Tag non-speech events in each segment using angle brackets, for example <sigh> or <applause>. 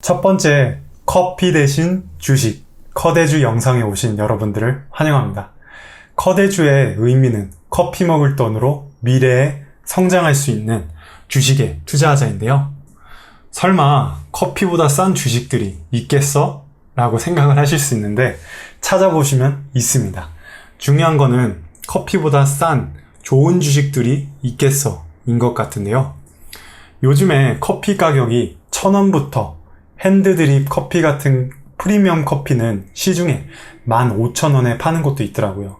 첫 번째, 커피 대신 주식, 커대주 영상에 오신 여러분들을 환영합니다. 커대주의 의미는 커피 먹을 돈으로 미래에 성장할 수 있는 주식에 투자하자인데요. 설마 커피보다 싼 주식들이 있겠어? 라고 생각을 하실 수 있는데 찾아보시면 있습니다. 중요한 거는 커피보다 싼 좋은 주식들이 있겠어 인 것 같은데요. 요즘에 커피 가격이 1000원부터 핸드드립 커피 같은 프리미엄 커피는 시중에 15,000원에 파는 곳도 있더라고요.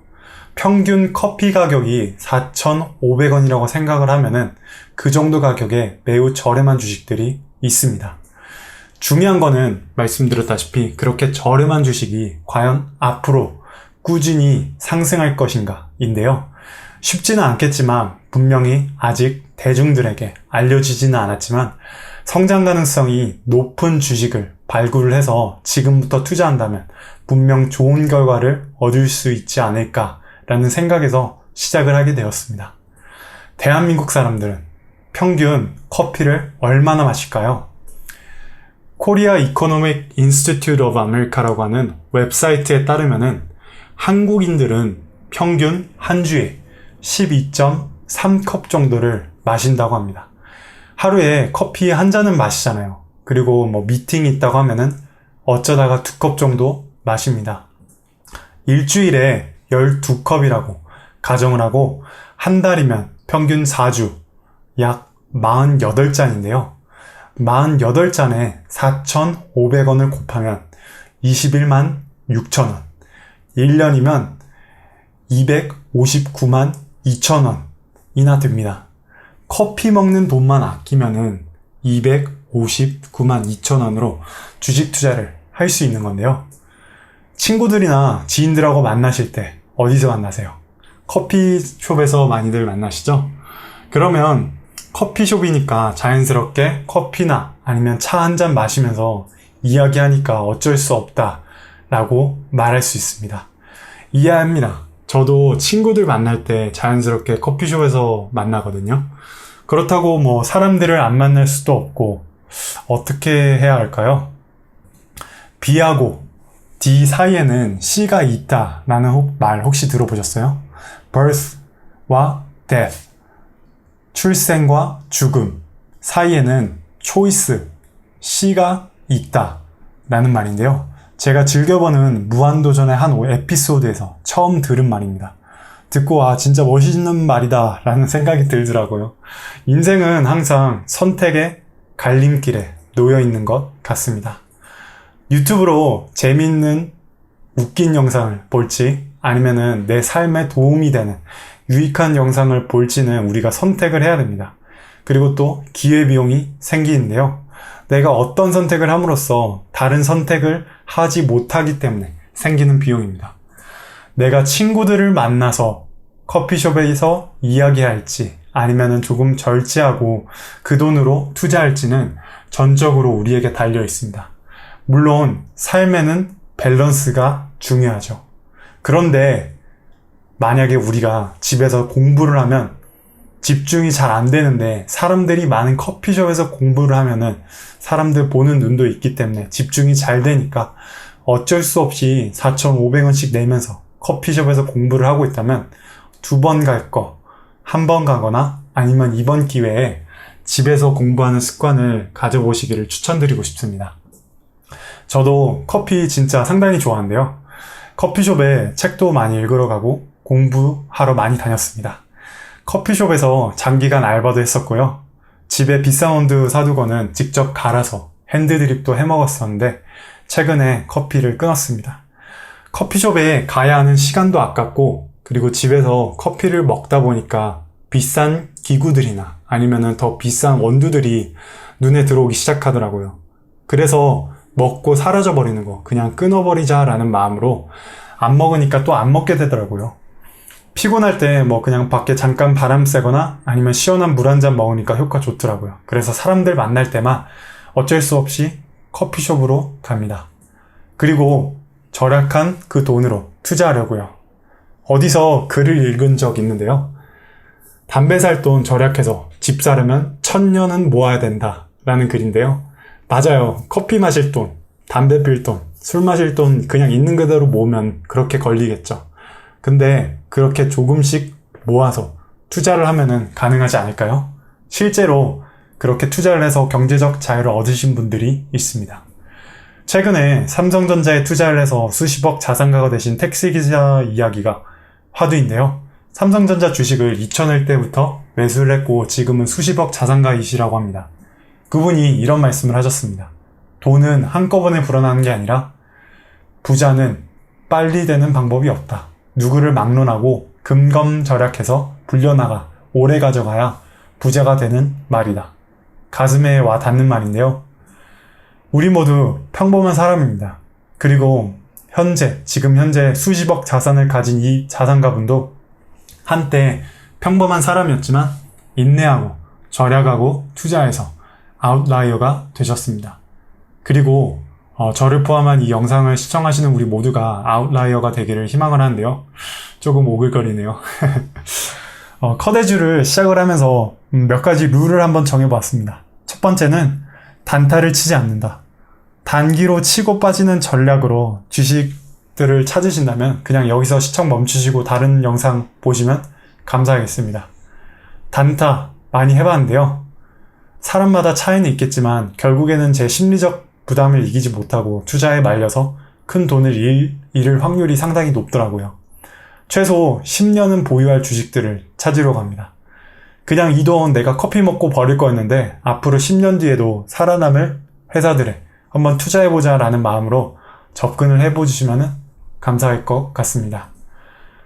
평균 커피 가격이 4,500원이라고 생각을 하면은 그 정도 가격에 매우 저렴한 주식들이 있습니다. 중요한 거는 말씀드렸다시피 그렇게 저렴한 주식이 과연 앞으로 꾸준히 상승할 것인가 인데요. 쉽지는 않겠지만 분명히 아직 대중들에게 알려지지는 않았지만 성장 가능성이 높은 주식을 발굴을 해서 지금부터 투자한다면 분명 좋은 결과를 얻을 수 있지 않을까라는 생각에서 시작을 하게 되었습니다. 대한민국 사람들은 평균 커피를 얼마나 마실까요? 코리아 이코노믹 인스티튜트 오브 아메리카라고 하는 웹사이트에 따르면은 한국인들은 평균 한 주에 12.3컵 정도를 마신다고 합니다. 하루에 커피 한 잔은 마시잖아요. 그리고 뭐 미팅이 있다고 하면은 어쩌다가 두 컵 정도 마십니다. 일주일에 12컵이라고 가정을 하고 한 달이면 평균 4주 약 48잔인데요. 48잔에 4,500원을 곱하면 21만 6천원. 1년이면 259만 2천원이나 됩니다. 커피 먹는 돈만 아끼면은 259만 2천 원으로 주식 투자를 할 수 있는 건데요. 친구들이나 지인들하고 만나실 때 어디서 만나세요? 커피숍에서 많이들 만나시죠? 그러면 커피숍이니까 자연스럽게 커피나 아니면 차 한 잔 마시면서 이야기하니까 어쩔 수 없다 라고 말할 수 있습니다. 이해합니다. 저도 친구들 만날 때 자연스럽게 커피숍에서 만나거든요. 그렇다고 뭐 사람들을 안 만날 수도 없고 어떻게 해야 할까요? B하고 D 사이에는 C가 있다 라는 말 혹시 들어보셨어요? birth와 death 출생과 죽음 사이에는 choice C가 있다 라는 말인데요. 제가 즐겨보는 무한도전의 한 에피소드에서 처음 들은 말입니다. 듣고 아 진짜 멋있는 말이다 라는 생각이 들더라고요. 인생은 항상 선택의 갈림길에 놓여 있는 것 같습니다. 유튜브로 재밌는 웃긴 영상을 볼지 아니면은 내 삶에 도움이 되는 유익한 영상을 볼지는 우리가 선택을 해야 됩니다. 그리고 또 기회비용이 생기는데요. 내가 어떤 선택을 함으로써 다른 선택을 하지 못하기 때문에 생기는 비용입니다. 내가 친구들을 만나서 커피숍에서 이야기할지 아니면 조금 절제하고 그 돈으로 투자할지는 전적으로 우리에게 달려 있습니다. 물론 삶에는 밸런스가 중요하죠. 그런데 만약에 우리가 집에서 공부를 하면 집중이 잘 안 되는데 사람들이 많은 커피숍에서 공부를 하면은 사람들 보는 눈도 있기 때문에 집중이 잘 되니까 어쩔 수 없이 4,500원씩 내면서 커피숍에서 공부를 하고 있다면 두 번 갈 거, 한 번 가거나 아니면 이번 기회에 집에서 공부하는 습관을 가져보시기를 추천드리고 싶습니다. 저도 커피 진짜 상당히 좋아하는데요. 커피숍에 책도 많이 읽으러 가고 공부하러 많이 다녔습니다. 커피숍에서 장기간 알바도 했었고요. 집에 원두 사두고는 직접 갈아서 핸드드립도 해 먹었었는데 최근에 커피를 끊었습니다. 커피숍에 가야 하는 시간도 아깝고 그리고 집에서 커피를 먹다 보니까 비싼 기구들이나 아니면은 더 비싼 원두들이 눈에 들어오기 시작하더라고요. 그래서 먹고 사라져 버리는 거 그냥 끊어버리자라는 마음으로 안 먹으니까 또 안 먹게 되더라고요. 피곤할 때 뭐 그냥 밖에 잠깐 바람 쐬거나 아니면 시원한 물 한 잔 먹으니까 효과 좋더라고요. 그래서 사람들 만날 때만 어쩔 수 없이 커피숍으로 갑니다. 그리고 절약한 그 돈으로 투자하려고요. 어디서 글을 읽은 적 있는데요. 담배 살 돈 절약해서 집 사려면 천년은 모아야 된다. 라는 글인데요. 맞아요. 커피 마실 돈, 담배 필 돈, 술 마실 돈 그냥 있는 그대로 모으면 그렇게 걸리겠죠. 근데 그렇게 조금씩 모아서 투자를 하면은 가능하지 않을까요? 실제로 그렇게 투자를 해서 경제적 자유를 얻으신 분들이 있습니다. 최근에 삼성전자에 투자를 해서 수십억 자산가가 되신 택시 기자 이야기가 화두인데요. 삼성전자 주식을 2000일 때부터 매수를 했고 지금은 수십억 자산가이시라고 합니다. 그분이 이런 말씀을 하셨습니다. 돈은 한꺼번에 불어나는 게 아니라 부자는 빨리 되는 방법이 없다. 누구를 막론하고 금검절약해서 불려나가 오래 가져가야 부자가 되는 말이다. 가슴에 와 닿는 말인데요. 우리 모두 평범한 사람입니다. 그리고 현재, 지금 현재 수십억 자산을 가진 이 자산가분도 한때 평범한 사람이었지만 인내하고 절약하고 투자해서 아웃라이어가 되셨습니다. 그리고 어, 저를 포함한 이 영상을 시청하시는 우리 모두가 아웃라이어가 되기를 희망을 하는데요. 조금 오글거리네요. <laughs> 어, 커대주를 시작을 하면서 음, 몇 가지 룰을 한번 정해보았습니다. 첫 번째는 단타를 치지 않는다. 단기로 치고 빠지는 전략으로 주식들을 찾으신다면 그냥 여기서 시청 멈추시고 다른 영상 보시면 감사하겠습니다. 단타 많이 해봤는데요. 사람마다 차이는 있겠지만 결국에는 제 심리적 부담을 이기지 못하고 투자에 말려서 큰 돈을 잃, 잃을 확률이 상당히 높더라고요. 최소 10년은 보유할 주식들을 찾으러 갑니다. 그냥 이 돈 내가 커피 먹고 버릴 거였는데 앞으로 10년 뒤에도 살아남을 회사들에 한번 투자해보자 라는 마음으로 접근을 해보시면 감사할 것 같습니다.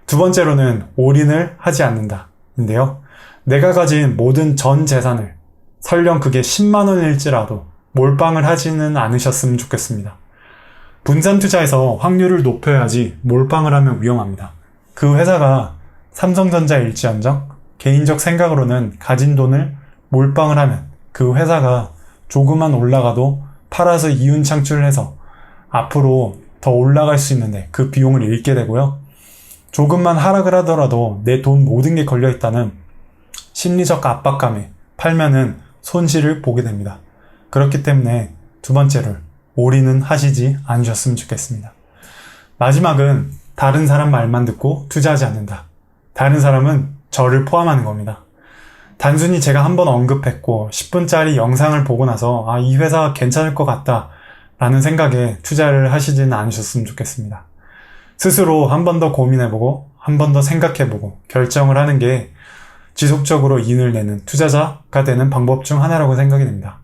두 번째로는 올인을 하지 않는다. 인데요. 내가 가진 모든 전 재산을 설령 그게 10만원일지라도 몰빵을 하지는 않으셨으면 좋겠습니다. 분산 투자에서 확률을 높여야지 몰빵을 하면 위험합니다. 그 회사가 삼성전자 일지언정 개인적 생각으로는 가진 돈을 몰빵을 하면 그 회사가 조금만 올라가도 팔아서 이윤 창출을 해서 앞으로 더 올라갈 수 있는데 그 비용을 잃게 되고요. 조금만 하락을 하더라도 내 돈 모든 게 걸려 있다는 심리적 압박감에 팔면은 손실을 보게 됩니다. 그렇기 때문에 두 번째를 올인은 하시지 않으셨으면 좋겠습니다. 마지막은 다른 사람 말만 듣고 투자하지 않는다. 다른 사람은 저를 포함하는 겁니다. 단순히 제가 한번 언급했고 10분짜리 영상을 보고 나서 아, 이 회사 괜찮을 것 같다 라는 생각에 투자를 하시지는 않으셨으면 좋겠습니다. 스스로 한 번 더 고민해보고 한 번 더 생각해보고 결정을 하는 게 지속적으로 이윤을 내는 투자자가 되는 방법 중 하나라고 생각이 됩니다.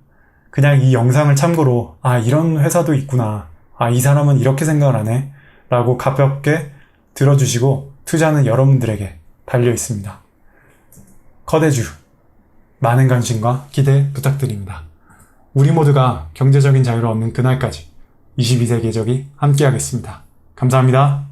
그냥 이 영상을 참고로 아 이런 회사도 있구나 아 이 사람은 이렇게 생각을 하네 라고 가볍게 들어주시고 투자는 여러분들에게 달려 있습니다. 커대주 많은 관심과 기대 부탁드립니다. 우리 모두가 경제적인 자유를 얻는 그날까지 22세기 적이 함께하겠습니다. 감사합니다.